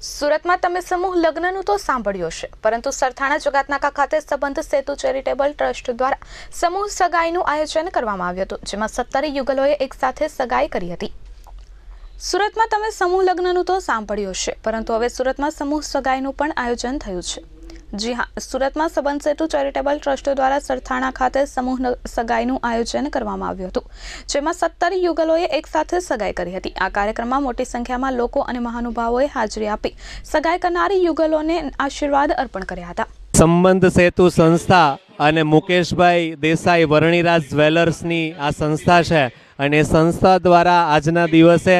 સુરતમાં તમે સમૂહ લગ્નનું તો સાંભળ્યું છે પરંતુ સરથાણા જગાતનાકા ખાતે સંબંધ સેતુ ચેરિટેબલ ટ્રસ્ટ દ્વારા સમૂહ સગાઈનું આયોજન કરવામાં આવ્યું હતું, જેમાં સત્તર યુગલોએ એકસાથે સગાઈ કરી હતી. સુરતમાં તમે સમૂહ લગ્નનું તો સાંભળ્યું છે પરંતુ હવે સુરતમાં સમૂહ સગાઈનું પણ આયોજન થયું છે. જી હા, સુરતમાં સંબંધ સેતુ ચેરિટેબલ ટ્રસ્ટ દ્વારા સરથાણા ખાતે સમૂહ સગાઈનું આયોજન કરવામાં આવ્યું હતું, જેમાં સત્તર યુગલોએ એકસાથે સગાઈ કરી હતી. આ કાર્યક્રમમાં મોટી સંખ્યામાં લોકો અને મહાનુભાવોએ હાજરી આપી સગાઈ કરનારી યુગલોને આશીર્વાદ અર્પણ કર્યા હતા. સંબંધ સેતુ સંસ્થા અને મુકેશભાઈ દેસાઈ વરણીરાજ જ્વેલર્સની આ સંસ્થા છે અને સંસ્થા દ્વારા આજના દિવસે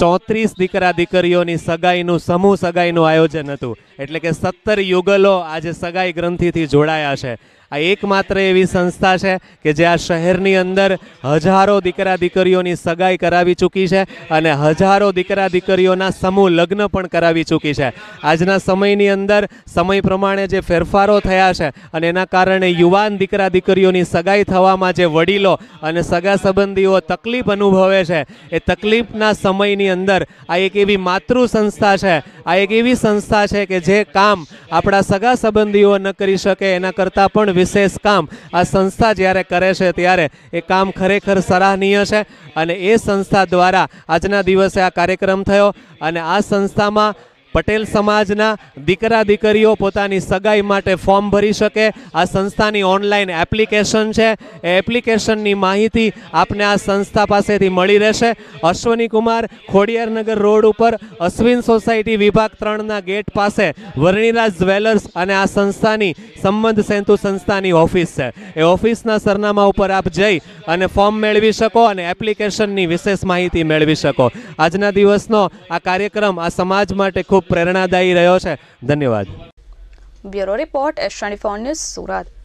ચોત્રીસ દીકરા દીકરીઓની સગાઈનું, સમૂહ સગાઈનું આયોજન હતું. એટલે કે સત્તર યુગલો આજે સગાઈ ગ્રંથિથી જોડાયા છે. આ એકમાત્ર એવી સંસ્થા છે કે જે આ શહેરની અંદર હજારો દીકરા દીકરીઓની સગાઈ કરાવી ચૂકી છે અને હજારો દીકરા દીકરીઓના સમૂહ લગ્ન પણ કરાવી ચૂકી છે. આજના સમયની અંદર સમય પ્રમાણે જે ફેરફારો થયા છે અને એના કારણે યુવાન દીકરા દીકરીઓની સગાઈ થવામાં જે વડીલો અને સગા સંબંધીઓ તકલીફ અનુભવે છે, એ તકલીફના સમયની અંદર આ એક એવી માતૃ સંસ્થા છે, આ એક એવી સંસ્થા છે કે જે કામ આપણા સગા સંબંધીઓ ન કરી શકે એના કરતાં પણ વિશેષ કામ આ સંસ્થા જ્યારે કરે છે ત્યારે એ કામ ખરેખર સરાહનીય છે. અને એ સંસ્થા દ્વારા આજના દિવસે આ કાર્યક્રમ થયો અને આ સંસ્થામાં પટેલ સમાજના દીકરા દીકરીઓ પોતાની સગાઈ માટે ફોર્મ ભરી શકે. આ સંસ્થાની ઓનલાઈન એપ્લિકેશન છે. એ એપ્લિકેશનની માહિતી આપને આ સંસ્થા પાસેથી મળી રહેશે. અશ્વની કુમાર, ખોડિયારનગર રોડ ઉપર, અશ્વિન સોસાયટી વિભાગ ત્રણના ગેટ પાસે, વર્ણિરાજ જ્વેલર્સ અને આ સંસ્થાની સંબંધ સેતુ સંસ્થાની ઓફિસ છે. એ ઓફિસના સરનામા ઉપર આપ જઈ અને ફોર્મ મેળવી શકો અને એપ્લિકેશનની વિશેષ માહિતી મેળવી શકો. આજના દિવસનો આ કાર્યક્રમ આ સમાજ માટે ખૂબ પ્રેરણાદાયી રહ્યો છે. ધન્યવાદ. Bureau report S twenty news Surat.